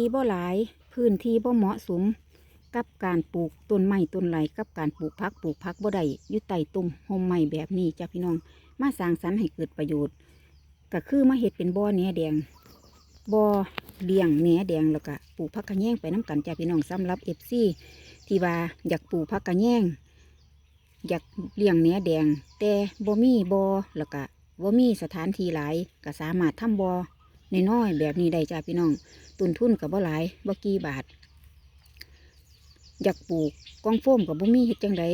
ที่บ่หลายพื้นที่บ่เหมาะสมกับการปลูกต้นไม้ต้นไหลกับการปลูกพักปลูกพักบ่ได้อยู่ใต้ต้นโฮมไม้แบบนี้จ้ะพี่น้องมาสร้างสรรค์ให้เกิดประโยชน์ก็คือมาเฮ็ดเป็นบ่อแหนแดงบ่อเลี้ยงแหนแดงแล้วก็ปลูกพักกระแยงไปน้กันจ้ะพี่น้องสำหรับ FC ที่ว่าอยากปลูกพักกระแยงอยากเลี้ยงแหนแดง แต่บ่มีบ่อแล้วก็บ่มีสถานที่หลายก็สามารถทำบ่อ น้อยๆแบบนี้ได้จ้ะพี่น้องต้นทุนกับบ่หลายบ่กี่บาท อยากปลูกกองโฟมกับบ่มีเฮ็ดจังได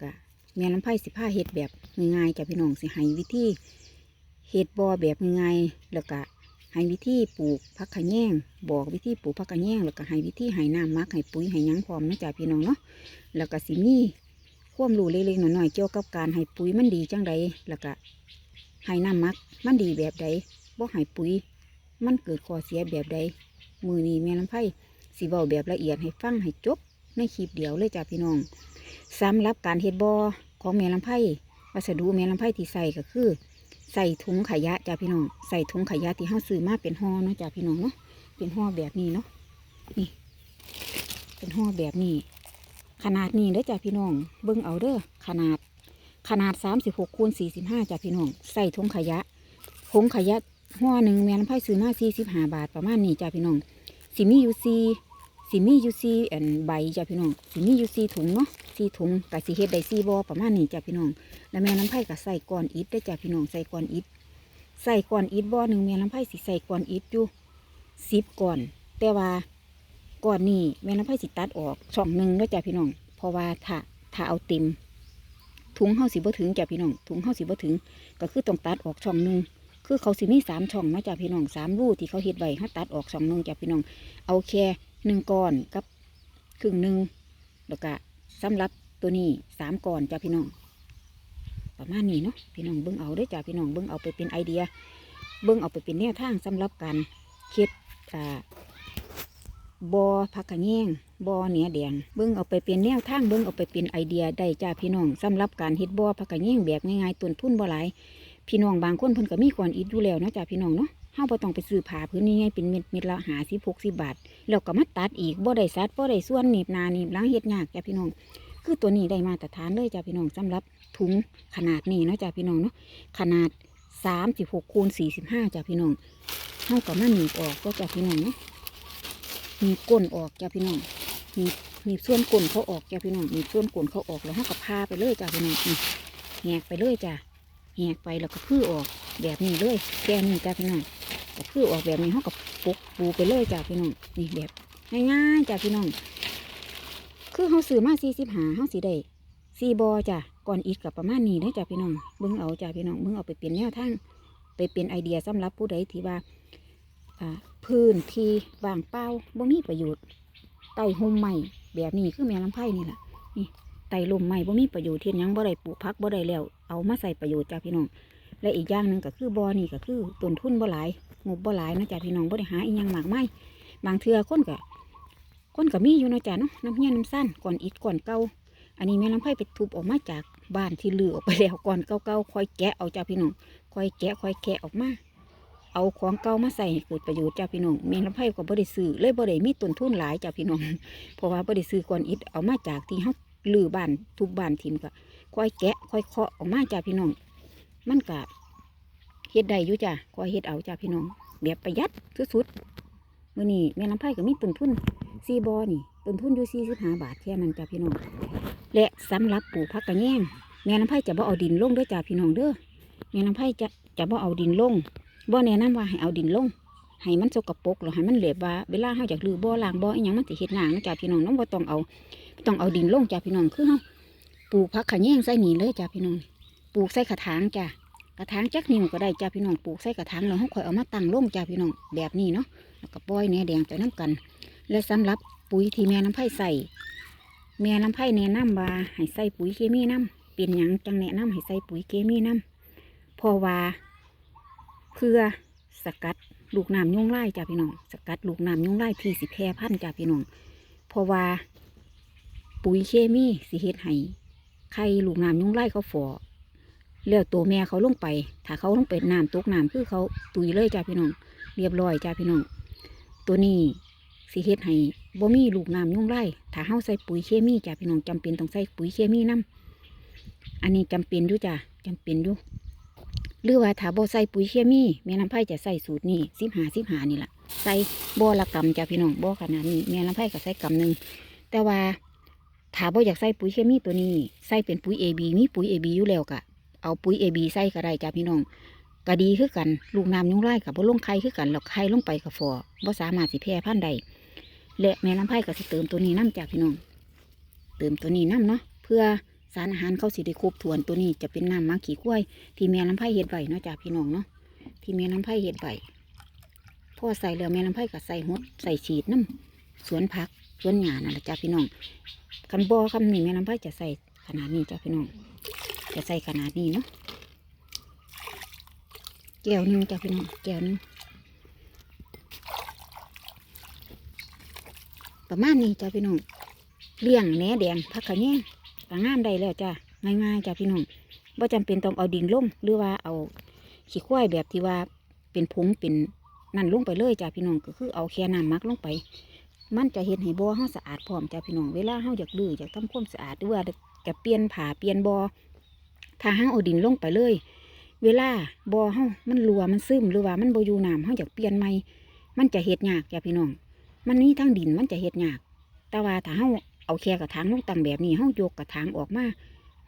ก็แม่น้ำไผ่สิพาเฮ็ดแบบง่ายๆจ้ะพี่น้องสิให้วิธีเฮ็ดบ่อแบบง่ายๆแล้วก็ให้วิธีปลูกผักขะแยงบอกวิธีปลูกผักขะแยงแล้วก็ให้วิธีให้น้ำมักให้ปุ๋ยให้ยังพร้อมนะจ้ะพี่น้องเนาะแล้วก็สิมีความรู้เล็กๆน้อยๆเกี่ยวกับการให้ปุ๋ยมันดีจังไดแล้วก็ให้น้ำมักมันดีแบบใดบ่ให้ปุ๋ย มันเกิดข้อเสียแบบใดมือนี้แม่ลำไผ่สีเบาแบบละเอียดให้ฟังให้จบในคลิปเดียวเลยจ้ะพี่น้องสำหรับการเฮ็ดบอของแม่ลำไผ่วัสดุแม่ลำไผ่ที่ใส่ก็คือ ใส่ถุงขยะจ้ะพี่น้องใส่ถุงขยะที่เฮาซื้อมาเป็นห่อเนาะจ้ะพี่น้องเนาะเป็นห่อแบบนี้เนาะนี่ เป็นห่อแบบนี้ ขนาดนี้เด้อจ้ะพี่น้อง เบิ่งเอาเด้อขนาดขนาด36คูณ45จ้ะพี่น้อง ใส่ถุงขยะถุงขยะ ห่อหนึ่งแม่ลำไผ่ซื้อมาสี่สิบห้าบาทประมาณนี้จ้าพี่น้องสิมีอยู่ซีสิมีอยู่ซีอันใบจ้าพี่น้องสิมีอยู่ซีถุงเนาะซีถุงกับสีเฮ็ดได้ซีบอประมาณนี้จ้าพี่น้อง แล้วแม่ลำไผ่ก็ใส่ก้อนอิฐได้จ้าพี่น้องใส่ก้อนอิฐใส่ก้อนอิฐบอหนึ่งแม่ลำไผ่สิใส่ก้อนอิฐอยู่สิบก้อน แต่ว่าก้อนนี้แม่ลำไผ่สิตัดออกช่องหนึ่งแล้วจ้าพี่น้อง เพราะว่าถ้าถ้าเอาเต็มถุงเฮาสิบ่ถึงจ้าพี่น้องถุงเฮาสิบ่ถึง ก็คือต้องตัดออกช่องหนึ่ง คือเขาสิมีสามช่องนาะจ้ะพี่น้องสามรูที่เขาเฮ็ดไว้เขาตัดออกช่องนึงจ้ะพี่น้อง เอาแค่หนึ่งก้อนกับครึ่งหนึ่งแล้วก็สำหรับตัวนี้สามก้อนจ้ะพี่น้อง ประมาณนี้เนาะพี่น้องเบิ้งเอาด้อจ้ะพี่น้องเบิ้งเอาไปเป็นไอเดีย เบิ้งเอาไปเป็นแนวทางสำหรับการเฮ็ดอ่าบอผักกระแยงบอเหนียแดงเบิ้งเอาไปเป็นแนวทางเบิ้งเอาไปเป็นไอเดียได้จ้าพี่น้องสำหรับการเฮ็ดบอผักกระแยงแบบง่ายๆต้นทุนบ่หลาย พี่น้องบางคนเพิ่นก็มีก่อนอิดอยู่แล้วเนาะจ้ะพี่น้องเนาะเฮาบ่ต้องไปซื้อผ้าพื้นนี้ไงเป็นเม็ดเม็ดละหาสิบหกสิบบาทแล้วก็มาตัดอีกบ่ได้สัดบ่ได้ส่วนหนีบนาหนีบล้างเฮ็ดยากจ้ะพี่น้อง คือตัวนี้ได้มาตรฐานเลยจ้ะพี่น้องสำหรับถุงขนาดนี้เนาะจ้ะพี่น้องเนาะขนาด36คูณ45จ้ะพี่น้องเฮาก็มาหนีบออกก็จ้ะพี่น้องเนาะหนีบก้นออกจ้ะพี่น้องหนีบหนีบส่วนก้นเขาออกจ้ะพี่น้องหนีบส่วนก้นเขาออกแล้วเฮาก็พาไปเลยจ้ะพี่น้องแหกไปเลยจ้ะ แหกไปแล้วก็พื้ออกแบบนี้เลยแค่นี้จ้าพี่น้องก็พื้อออกแบบนี้เขาก็ปุกปูไปเลยจ้าพี่น้องนี่แบบง่ายๆจ้าพี่น้องคือเขาซื้อมาสี่สิบหาเขาสีได้สี่บอจ้ะก่อนอีกกับประมาณนี้เด้อจ้าพี่น้องเบิ่งเอาจ้าพี่น้องเบิ่งเอาไปเป็นแนวทางไปเป็นไอเดียสำหรับผู้ใดที่ว่าพื้นที่ว่างเปล่าบ่มีประโยชน์ใต้ห่มไม้แบบนี้คือแม่ลำไผ่นี่แหละนี่ ต่ลมไม้บ่มีประโยชน์เทียนยังบ่ได้ปลูกพักบ่ได้แล้ว เอามาใส่ประโยชน์จ้าพี่น้อง และอีกอย่างหนึ่งก็คือบ่อนี่ก็คือต้นทุนบ่หลายงบบ่หลายนะจ้าพี่น้องบ่ได้หาอีหยังมากไมายบางเทือคนก็คนก็มีอยู่นะจ้าเนาะน้ำเฮียน้ำสั้นก่อนอิฐก่อนเก่าอันนี้แม่ลำไผ่ไปทุบออกมาจากบ้านที่ลือออกไปแล้วก่อนเก่าๆค่อยแกะเอาจ้าพี่น้องคอยแกะคอยแกะออกมาเอาของเก่ามาใส่เกิดประโยชน์จ้าพี่น้องแม่ลำไผ่ก็บ่ได้ซื้อเลยบ่ได้มีต้นทุนหลายจ้าพี่น้องเพราะว่าบ่ได้ซื้อก่อนอิฐเอามาจากที่เฮา ลือบ้านทุบบ้านถิ่มก็ค่อยแกะ ค่อยเคาะออกมาจ้าพี่น้อง มันกะเฮ็ดได้อยู่จ้ะก็เฮ็ดเอาจ้ะพี่น้องแบบประหยัดสุดๆมื้อนี้แม่ลำไผ่ก็มีต้นทุนซีบอนี่ต้นทุนอยู่สี่สิบห้าบาทแค่นั้นจ้ะพี่น้อง และสำหรับปลูกผักกระแยงแม่ลำไผ่จะบ่เอาดินลงด้อจ้ะพี่น้องเด้อแม่ลำไผ่จะจะบ่เอาดินลงบ่แนะนำว่าให้เอาดินลง ให้มันสกปรกหรือให้มันเหลวว่าเวลาเฮาอยากลือบ่ล้างบ่อีหยังมันสิเฮ็ดหนางนะจ้ะพี่น้องน้องบ่ต้องเอาต้องเอาดินลงจ้ะพี่น้องคือเฮาปลูกผักขะแยงใส่นี่เลยจ้ะพี่น้องปลูกใส่กระถางจ้ะกระถางจักนิ้วก็ได้จ้าพี่น้องปลูกใส่กระถางแล้วเขาค่อยเอามาตั้งลงจ้าพี่น้องแบบนี้เนาะแล้วก็ปล่อยแหนแดงไปน้กัน และสำหรับปุ๋ยที่แม่น้ำไผ่ใส่แม่น้ำไผ่แนะนำว่าให้ใส่ปุ๋ยเคมีน้ำเป็นหยังจังแนะนำให้ใส่ปุ๋ยเคมีน้ำเพราะว่าเพื่อ สกัดลูกน้ำยุ่งไล่จ้าพี่น้อง สกัดลูกน้ำยุ่งไล่ที่สิแพร่พันจ้าพี่น้อง เพราะว่าปุ๋ยเคมีสิเฮ็ดให้ไข่ลูกน้ำยุ่งไล่เขาฝ่อแล้วตัวแม่เขาลงไป ถ้าเขาลงไปน้ำตกน้ำคือเขาตุยเลยจ้าพี่น้อง เรียบร้อยจ้าพี่น้อง ตัวนี้สิเฮ็ดให้บ่มีลูกน้ำยุ่งไร่ถ้าเฮาใส่ปุ๋ยเคมีจ้ะพี่น้องจำเป็นต้องใส่ปุ๋ยเคมีนํอันนี้จำเป็นอยู่จ้ะจำเป็นอยู่ หรือว่าถ้าบ่ใส่ปุ๋ยเคมีแม่น้ำไผ่จะใส่สูตรนี้สิบหาสิบหานี่แหละใส่บ่ละกำจ้ะพี่น้องบ่ขนาดนี้แม่น้ำไผ่ก็ใส่กำหนึ่งแต่ว่าถ้าบ่อยากใส่ปุ๋ยเคมีตัวนี้ใส่เป็นปุ๋ย AB มีปุ๋ย AB อยู่แล้วก็เอาปุ๋ย AB ใส่ก็ได้จ้ะพี่น้องก็ดีคือกันลูกน้ำยุ่งไร่กับบ่ลงไข่คือกันแล้วไข่ลงไปกับฟอบ่สามารถสิแพร่พันธุ์ใดและแม่น้ำไผ่ก็สิเติมตัวนี้น้ำจาพี่น้องเติมตัวนี้น้ำเนาะเพื่อ สารอาหารเขาสิได้ครบถ้วนตัวนี้จะเป็นน้ำมักขี้กล้วย ที่แม่น้ำไผ่เฮ็ดไว้เนาะจาพี่น้องเนาะที่แม่น้ำไผ่เฮ็ดไว้พอใส่แล้วแม่น้ำไผ่ก็ใส่หดใส่ฉีดน้ำสวนผักสวนหญ้านั่นแหละจ้าพี่น้องคันบอคำนี้แม่น้ำไผ่จะใส่ขนาดนี้จ้าพี่น้อง จะใส่ขนาดนี้เนาะแก้วนึงจ้ะพี่น้องแก้วนึงประมาณนี้จ้ะพี่น้องเลี้ยงแหนแดงผักขะแยง ก็งามได้แล้วจ้ะง่ายๆจ้ะพี่น้องว่าจำเป็นต้องเอาดินลงหรือว่าเอาขี้ควายแบบที่ว่าเป็นผงเป็นนั่นลงไปเลยจ้ะพี่น้องก็คือเอาแค่น้ำมักลงไป มันจะเห็นให้บ่อเฮาสะอาดพร้อมจ้ะพี่น้องเวลาเฮาอยากดื้ออยากทำความสะอาดหรือว่าจะเปลี่ยนผ้าเปลี่ยนบ่อถ้าเฮาเอาดินลงไปเลย เวลาบ่อเฮามันรัวมันซึมหรือว่ามันบ่อยู่น้ำเฮาอยากเปลี่ยนใหม่มันจะเฮ็ดยากจ้ะพี่น้องมันนี่ทั้งดินมันจะเฮ็ดยาก แต่ว่าถ้าเฮา เอาแค่กระถางลงตังแบบนี้เฮายกกระถางออกมา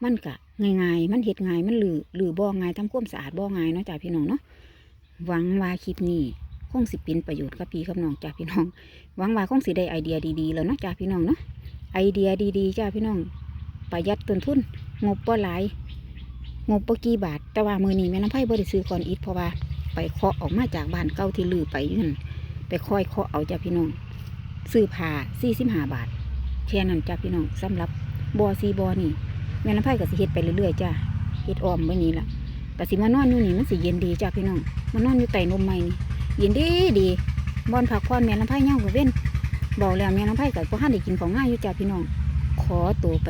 มันก็ง่ายๆ มันเฮ็ดง่าย มันหลือหลือบ่อง่ายทำความสะอาดบ่อง่ายเนาะจ้ะพี่น้องเนาะ หวังว่าคลิปนี้คงสิเป็นประโยชน์กับพี่กับน้องจ้ะพี่น้อง หวังว่าคงสิได้ไอเดียดีๆแล้วเนาะจ้ะพี่น้องเนาะ ไอเดียดีๆจ้ะพี่น้อง ประหยัดต้นทุน งบบ่หลาย งบปกี่บาท แต่ว่ามือนี้แม่น้ำไผ่บ่ได้ซื้อก่อนอิฐเพราะว่าไปเคาะออกมาจากบ้านเก่าที่ลือไปยู่นไปค่อยเคาะเอาจ้ะพี่น้อง ซื้อผ้าสี่สิบห้าบาท แค่นั้นจ้ะพี่น้องสำหรับบอซีบอนี่แม่น้ำไผ่ก็สิเฮ็ดไปเรื่อยๆจ้ะเฮ็ดออมไว้นี่ล่ะแต่สิมานอนอยู่นี่มันสิเย็นดีจ้ะพี่น้องมานอนอยู่ใต้นมไม้นี่เย็นดีดีบอนผักพรแม่น้ำไผ่เงากับเว้นบอกแล้วแม่น้ำไผ่ก็บ่ทันได้กินของง่ายอยู่จ้ะพี่น้อง ขอตัวไป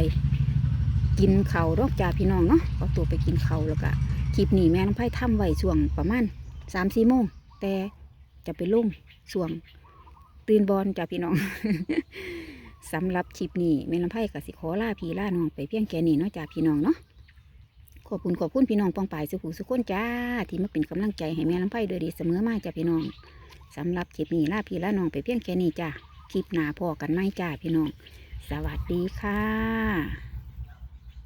กินเขาวดอกจ่าพี่น้องเนาะเอตัวไปกินเขาแล้วก็คลิปนี้แม่น้ำไผ่ทำไว้ช่วงประมาณสามสี่โมงแต่จะไปลุ่งช่วง ตื่นบอลจ่าพี่น้อง สำหรับคลิปนี้แม่ลำไผ่กับสิขอลาพี่ลาน้องไปเพียงแค่นี้เนาะจ้าพี่น้องเนาะขอบคุณขอบคุณพี่น้องปองป่ายสุขุสุขคนจ้า ที่มาเป็นกำลังใจให้แม่ลำไผ่โดยดีเสมอมาจ้าพี่น้องสำหรับคลิปนี้ลาพี่ลาน้องไปเพียงแค่นี้จ้าคลิปหน้าพอกันไหมจ้าพี่น้อง สวัสดีค่ะ